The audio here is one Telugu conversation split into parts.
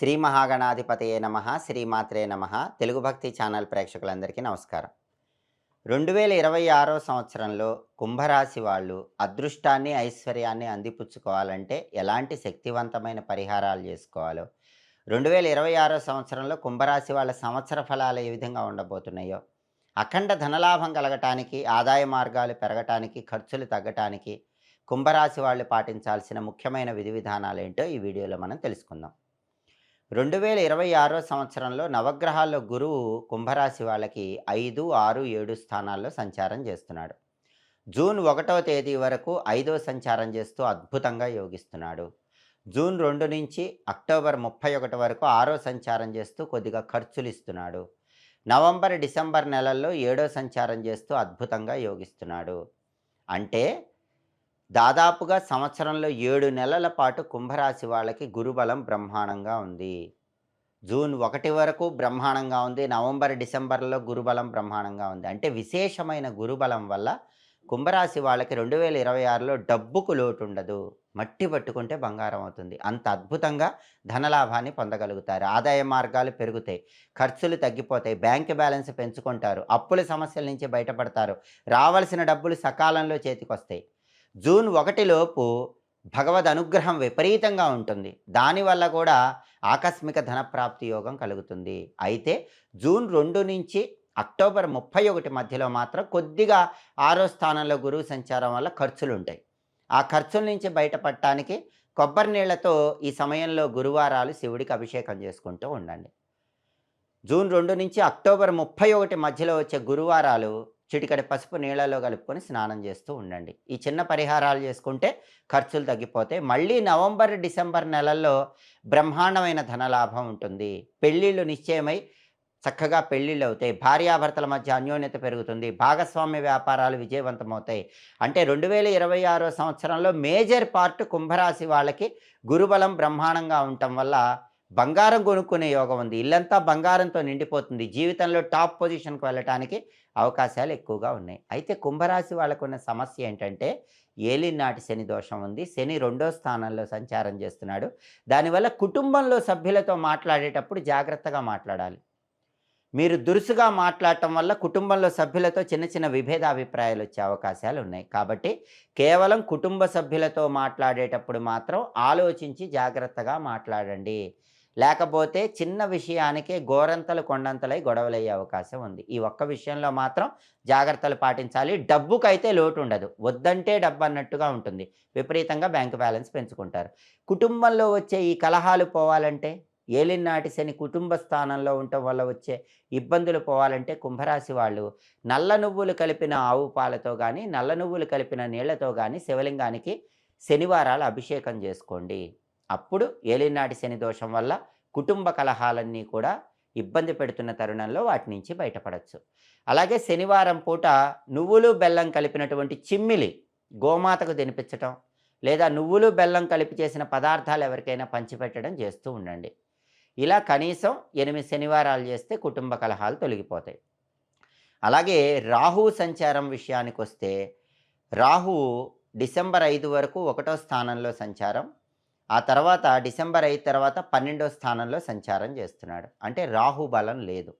శ్రీ మహాగణాధిపతయే నమ శ్రీమాత్రే నమ. తెలుగు భక్తి ఛానల్ ప్రేక్షకులందరికీ నమస్కారం. రెండు వేల ఇరవై ఆరో సంవత్సరంలో కుంభరాశి వాళ్ళు అదృష్టాన్ని ఐశ్వర్యాన్ని అందిపుచ్చుకోవాలంటే ఎలాంటి శక్తివంతమైన పరిహారాలు చేసుకోవాలో రెండు వేల ఇరవై ఆరో సంవత్సరంలో కుంభరాశి వాళ్ళ సంవత్సర ఫలాలు ఏ విధంగా ఉండబోతున్నాయో అఖండ ధనలాభం కలగటానికి ఆదాయ మార్గాలు పెరగటానికి ఖర్చులు తగ్గటానికి కుంభరాశి వాళ్ళు పాటించాల్సిన ముఖ్యమైన విధి విధానాలు ఏంటో ఈ వీడియోలో మనం తెలుసుకుందాం. రెండు వేల ఇరవై ఆరో సంవత్సరంలో నవగ్రహాల్లో గురువు కుంభరాశి వాళ్ళకి ఐదు ఆరు ఏడు స్థానాల్లో సంచారం చేస్తున్నాడు. జూన్ ఒకటో తేదీ వరకు ఐదో సంచారం చేస్తూ అద్భుతంగా యోగిస్తున్నాడు. జూన్ రెండు నుంచి అక్టోబర్ ముప్పై ఒకటి వరకు ఆరో సంచారం చేస్తూ కొద్దిగా ఖర్చులు ఇస్తున్నాడు. నవంబర్ డిసెంబర్ నెలల్లో ఏడో సంచారం చేస్తూ అద్భుతంగా యోగిస్తున్నాడు. అంటే దాదాపుగా సంవత్సరంలో ఏడు నెలల పాటు కుంభరాశి వాళ్ళకి గురుబలం బ్రహ్మాండంగా ఉంది. జూన్ ఒకటి వరకు బ్రహ్మాండంగా ఉంది. నవంబర్ డిసెంబర్లో గురుబలం బ్రహ్మాండంగా ఉంది. అంటే విశేషమైన గురుబలం వల్ల కుంభరాశి వాళ్ళకి రెండు వేల ఇరవై ఆరులో డబ్బుకు లోటు ఉండదు మట్టి పట్టుకుంటే బంగారం అవుతుంది. అంత అద్భుతంగా ధనలాభాన్ని పొందగలుగుతారు. ఆదాయ మార్గాలు పెరుగుతాయి. ఖర్చులు తగ్గిపోతాయి. బ్యాంక్ బ్యాలెన్స్ పెంచుకుంటారు. అప్పుల సమస్యల నుంచి బయటపడతారు. రావాల్సిన డబ్బులు సకాలంలో చేతికొస్తాయి. జూన్ ఒకటిలోపు భగవద్ అనుగ్రహం విపరీతంగా ఉంటుంది. దానివల్ల కూడా ఆకస్మిక ధనప్రాప్తి యోగం కలుగుతుంది. అయితే జూన్ రెండు నుంచి అక్టోబర్ ముప్పై ఒకటి మధ్యలో మాత్రం కొద్దిగా ఆరో స్థానంలో గురువు సంచారం వల్ల ఖర్చులు ఉంటాయి. ఆ ఖర్చుల నుంచి బయటపడటానికి కొబ్బరి నీళ్ళతో ఈ సమయంలో గురువారాలు శివుడికి అభిషేకం చేసుకుంటూ ఉండండి. జూన్ రెండు నుంచి అక్టోబర్ ముప్పై ఒకటి మధ్యలో వచ్చే గురువారాలు చిటికడి పసుపు నీళ్ళలో కలుపుకొని స్నానం చేస్తూ ఉండండి. ఈ చిన్న పరిహారాలు చేసుకుంటే ఖర్చులు తగ్గిపోతాయి. మళ్ళీ నవంబర్ డిసెంబర్ నెలల్లో బ్రహ్మాండమైన ధనలాభం ఉంటుంది. పెళ్ళిళ్ళు నిశ్చయమై చక్కగా పెళ్ళిళ్ళు అవుతాయి. భార్యాభర్తల మధ్య అన్యోన్యత పెరుగుతుంది. భాగస్వామ్య వ్యాపారాలు విజయవంతమవుతాయి. అంటే రెండు వేల ఇరవై ఆరో సంవత్సరంలో మేజర్ పార్ట్ కుంభరాశి వాళ్ళకి గురుబలం బ్రహ్మాండంగా ఉండటం వల్ల బంగారం కొనుక్కునే యోగం ఉంది. ఇల్లంతా బంగారంతో నిండిపోతుంది. జీవితంలో టాప్ పొజిషన్కి వెళ్ళటానికి అవకాశాలు ఎక్కువగా ఉన్నాయి. అయితే కుంభరాశి వాళ్ళకు ఉన్న సమస్య ఏంటంటే ఏలినాటి శని దోషం ఉంది. శని రెండో స్థానంలో సంచారం చేస్తున్నాడు. దానివల్ల కుటుంబంలో సభ్యులతో మాట్లాడేటప్పుడు జాగ్రత్తగా మాట్లాడాలి. మీరు దురుసుగా మాట్లాడటం వల్ల కుటుంబంలో సభ్యులతో చిన్న చిన్న విభేద అభిప్రాయాలు వచ్చే అవకాశాలు ఉన్నాయి. కాబట్టి కేవలం కుటుంబ సభ్యులతో మాట్లాడేటప్పుడు మాత్రం ఆలోచించి జాగ్రత్తగా మాట్లాడండి. లేకపోతే చిన్న విషయానికే గోరంతలు కొండంతలై గొడవలయ్యే అవకాశం ఉంది. ఈ ఒక్క విషయంలో మాత్రం జాగ్రత్తలు పాటించాలి. డబ్బుకైతే లోటు ఉండదు వద్దంటే డబ్బు అన్నట్టుగా ఉంటుంది. విపరీతంగా బ్యాంక్ బ్యాలెన్స్ పెంచుకుంటారు. కుటుంబంలో వచ్చే ఈ కలహాలు పోవాలంటే ఏలినాటి శని కుటుంబ స్థానంలో ఉండటం వల్ల వచ్చే ఇబ్బందులు పోవాలంటే కుంభరాశి వాళ్ళు నల్ల నువ్వులు కలిపిన ఆవు పాలతో కానీ నల్ల నువ్వులు కలిపిన నీళ్ళతో కానీ శివలింగానికి శనివారాలు అభిషేకం చేసుకోండి. అప్పుడు ఏలినాటి శని దోషం వల్ల కుటుంబ కలహాలన్నీ కూడా ఇబ్బంది పెడుతున్న తరుణంలో వాటి నుంచి బయటపడవచ్చు అలాగే శనివారం పూట నువ్వులు బెల్లం కలిపినటువంటి చిమ్మిలి గోమాతకు తినిపించటం లేదా నువ్వులు బెల్లం కలిపి చేసిన పదార్థాలు ఎవరికైనా పంచిపెట్టడం చేస్తూ ఉండండి. ఇలా కనీసం ఎనిమిది శనివారాలు చేస్తే కుటుంబ కలహాలు తొలగిపోతాయి. అలాగే రాహు సంచారం విషయానికి వస్తే రాహు డిసెంబర్ ఐదు వరకు ఒకటో స్థానంలో సంచారం ఆ తర్వాత డిసెంబర్ అయిన తర్వాత పన్నెండో స్థానంలో సంచారం చేస్తున్నాడు. అంటే రాహుబలం లేదు.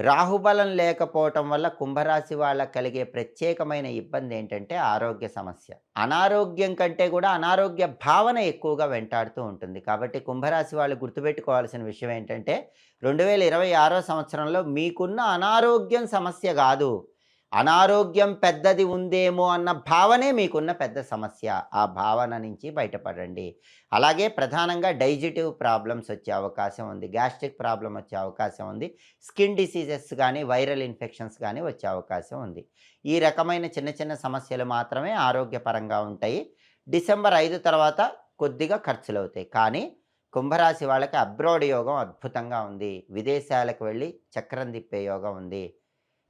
రాహుబలం లేకపోవటం వల్ల కుంభరాశి వాళ్ళ కలిగే ప్రత్యేకమైన ఇబ్బంది ఏంటంటే ఆరోగ్య సమస్య. అనారోగ్యం కంటే కూడా అనారోగ్య భావన ఎక్కువగా వెంటాడుతూ ఉంటుంది. కాబట్టి కుంభరాశి వాళ్ళు గుర్తుపెట్టుకోవాల్సిన విషయం ఏంటంటే రెండు వేల ఇరవై ఆరో సంవత్సరంలో మీకున్న అనారోగ్యం సమస్య కాదు. అనారోగ్యం పెద్దది ఉందేమో అన్న భావనే మీకున్న పెద్ద సమస్య. ఆ భావన నుంచి బయటపడండి. అలాగే ప్రధానంగా డైజెటివ్ ప్రాబ్లమ్స్ వచ్చే అవకాశం ఉంది. గ్యాస్ట్రిక్ ప్రాబ్లం వచ్చే అవకాశం ఉంది. స్కిన్ డిసీజెస్ కానీ వైరల్ ఇన్ఫెక్షన్స్ కానీ వచ్చే అవకాశం ఉంది. ఈ రకమైన చిన్న చిన్న సమస్యలు మాత్రమే ఆరోగ్యపరంగా ఉంటాయి. డిసెంబర్ ఐదు తర్వాత కొద్దిగా ఖర్చులు అవుతాయి కానీ కుంభరాశి వాళ్ళకి అబ్రాడ్ యోగం అద్భుతంగా ఉంది. విదేశాలకు వెళ్ళి చక్రం తిప్పే యోగం ఉంది.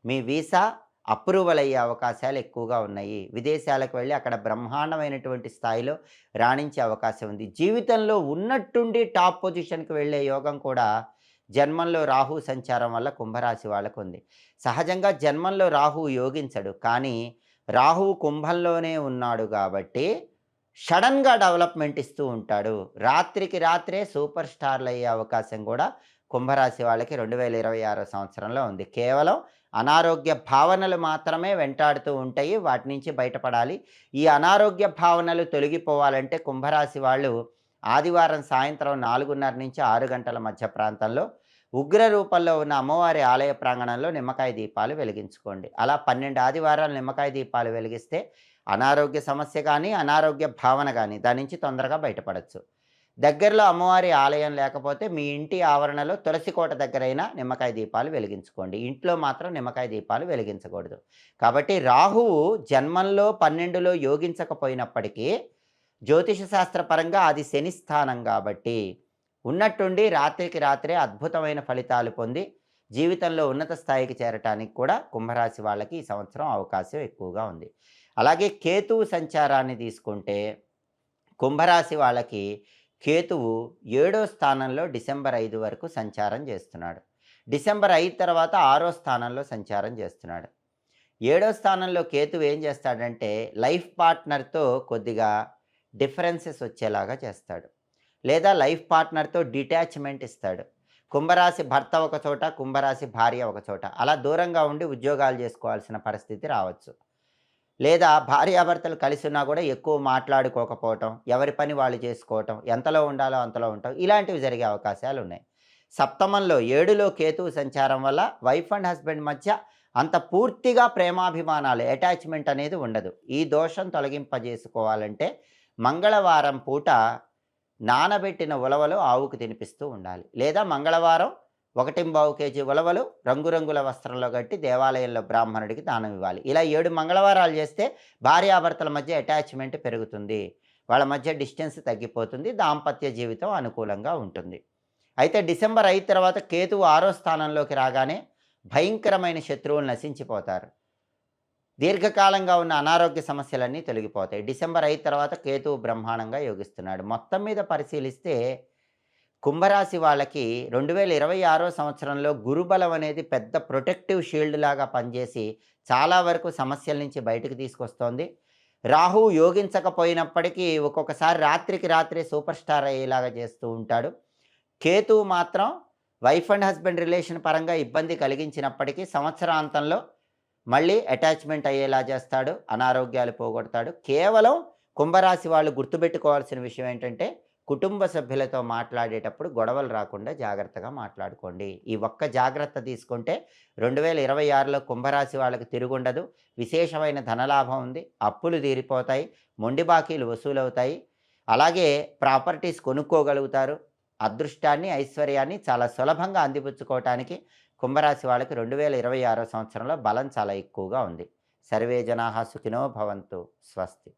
మీ వీసా అప్రూవల్ అయ్యే అవకాశాలు ఎక్కువగా ఉన్నాయి విదేశాలకు వెళ్ళి అక్కడ బ్రహ్మాండమైనటువంటి స్థాయిలో రాణించే అవకాశం ఉంది జీవితంలో ఉన్నట్టుండి టాప్ పొజిషన్కి వెళ్ళే యోగం కూడా జన్మంలో రాహు సంచారం వల్ల కుంభరాశి వాళ్ళకు ఉంది సహజంగా జన్మంలో రాహు యోగించడు కానీ రాహు కుంభంలోనే ఉన్నాడు కాబట్టి సడన్‌గా డెవలప్‌మెంట్ ఇస్తూ ఉంటాడు. రాత్రికి రాత్రే సూపర్ స్టార్‌లు అయ్యే అవకాశం కూడా కుంభరాశి వాళ్ళకి 2026 సంవత్సరంలో ఉంది. కేవలం అనారోగ్య భావనలు మాత్రమే వెంటాడుతూ ఉంటాయి. వాటి నుంచి బయటపడాలి. ఈ అనారోగ్య భావనలు తొలగిపోవాలంటే కుంభరాశి వాళ్ళు ఆదివారం సాయంత్రం 4:30 నుంచి ఆరు గంటల మధ్య ప్రాంతంలో ఉగ్ర రూపంలో ఉన్న అమ్మవారి ఆలయ ప్రాంగణంలో నిమ్మకాయ దీపాలు వెలిగించుకోండి. అలా 12 ఆదివారాలు నిమ్మకాయ దీపాలు వెలిగిస్తే అనారోగ్య సమస్య కానీ అనారోగ్య భావన కానీ దాని నుంచి తొందరగా బయటపడొచ్చు. దగ్గరలో అమ్మవారి ఆలయం లేకపోతే మీ ఇంటి ఆవరణలో తులసి కోట దగ్గరైనా నిమ్మకాయ దీపాలు వెలిగించుకోండి. ఇంట్లో మాత్రం నిమ్మకాయ దీపాలు వెలిగించకూడదు. కాబట్టి రాహువు జన్మంలో 12లో యోగించకపోయినప్పటికీ జ్యోతిష శాస్త్రపరంగా అది శని స్థానం కాబట్టి ఉన్నట్టుండి రాత్రికి రాత్రే అద్భుతమైన ఫలితాలు పొంది జీవితంలో ఉన్నత స్థాయికి చేరటానికి కూడా కుంభరాశి వాళ్ళకి ఈ సంవత్సరం అవకాశం ఎక్కువగా ఉంది. అలాగే కేతువు సంచారాన్ని తీసుకుంటే కుంభరాశి వాళ్ళకి కేతువు ఏడో స్థానంలో డిసెంబర్ ఐదు వరకు సంచారం చేస్తున్నాడు. డిసెంబర్ ఐదు తర్వాత ఆరో స్థానంలో సంచారం చేస్తున్నాడు. ఏడో స్థానంలో కేతువు ఏం చేస్తాడంటే లైఫ్ పార్ట్నర్‌తో కొద్దిగా డిఫరెన్సెస్ వచ్చేలాగా చేస్తాడు. లేదా లైఫ్ పార్ట్నర్‌తో డిటాచ్‌మెంట్ ఇస్తాడు. కుంభరాశి భర్త ఒక చోట, కుంభరాశి భార్య ఒక చోట. అలా దూరంగా ఉండి ఉద్యోగాలు చేసుకోవాల్సిన పరిస్థితి రావచ్చు. లేదా భార్యాభర్తలు కలిసి ఉన్నా కూడా ఎక్కువ మాట్లాడుకోకపోవటం, ఎవరి పని వాళ్ళు చేసుకోవటం, ఎంతలో ఉండాలో అంతలో ఉండటం ఇలాంటివి జరిగే అవకాశాలు ఉన్నాయి సప్తమంలో ఏడులో కేతువు సంచారం వల్ల వైఫ్ అండ్ హస్బెండ్ మధ్య అంత పూర్తిగా ప్రేమాభిమానాలు అటాచ్‌మెంట్ అనేది ఉండదు. ఈ దోషం తొలగింపజేసుకోవాలంటే మంగళవారం పూట నానబెట్టిన ఉలవలు ఆవుకు తినిపిస్తూ ఉండాలి. లేదా మంగళవారం 1.25 కేజీ ఉలవలు రంగురంగుల వస్త్రంలో కట్టి దేవాలయంలో బ్రాహ్మణుడికి దానం ఇవ్వాలి. ఇలా ఏడు మంగళవారాలు చేస్తే భార్యాభర్తల మధ్య అటాచ్‌మెంట్ పెరుగుతుంది. వాళ్ళ మధ్య డిస్టెన్స్ తగ్గిపోతుంది. దాంపత్య జీవితం అనుకూలంగా ఉంటుంది. అయితే డిసెంబర్ ఐదు తర్వాత కేతువు ఆరో స్థానంలోకి రాగానే భయంకరమైన శత్రువులు నశించిపోతారు. దీర్ఘకాలంగా ఉన్న అనారోగ్య సమస్యలన్నీ తొలగిపోతాయి. డిసెంబర్ 5 తర్వాత కేతువు బ్రహ్మాండంగా యోగిస్తున్నాడు. మొత్తం మీద పరిశీలిస్తే కుంభరాశి వాళ్ళకి 2026 సంవత్సరంలో గురుబలం అనేది పెద్ద ప్రొటెక్టివ్ షీల్డ్ లాగా పనిచేసి చాలా వరకు సమస్యల నుంచి బయటకు తీసుకొస్తోంది. రాహు యోగించకపోయినప్పటికీ ఒక్కొక్కసారి రాత్రికి రాత్రే సూపర్ స్టార్ అయ్యేలాగా చేస్తూ ఉంటాడు. కేతు మాత్రం వైఫ్ అండ్ హస్బెండ్ రిలేషన్ పరంగా ఇబ్బంది కలిగించినప్పటికీ సంవత్సరాంతంలో మళ్ళీ అటాచ్‌మెంట్ అయ్యేలా చేస్తాడు. అనారోగ్యాలు పోగొడతాడు. కేవలం కుంభరాశి వాళ్ళు గుర్తుపెట్టుకోవాల్సిన విషయం ఏంటంటే కుటుంబ సభ్యులతో మాట్లాడేటప్పుడు గొడవలు రాకుండా జాగ్రత్తగా మాట్లాడుకోండి. ఈ ఒక్క జాగ్రత్త తీసుకుంటే 2026లో కుంభరాశి వాళ్ళకు తిరుగుండదు. విశేషమైన ధనలాభం ఉంది. అప్పులు తీరిపోతాయి. మొండి బాకీలు వసూలవుతాయి. అలాగే ప్రాపర్టీస్ కొనుక్కోగలుగుతారు. అదృష్టాన్ని, ఐశ్వర్యాన్ని చాలా సులభంగా అందిపుచ్చుకోవటానికి కుంభరాశి వాళ్ళకి 2026 సంవత్సరంలో బలం చాలా ఎక్కువగా ఉంది. సర్వే జనాహ సుఖినో భవంతు. స్వస్తి.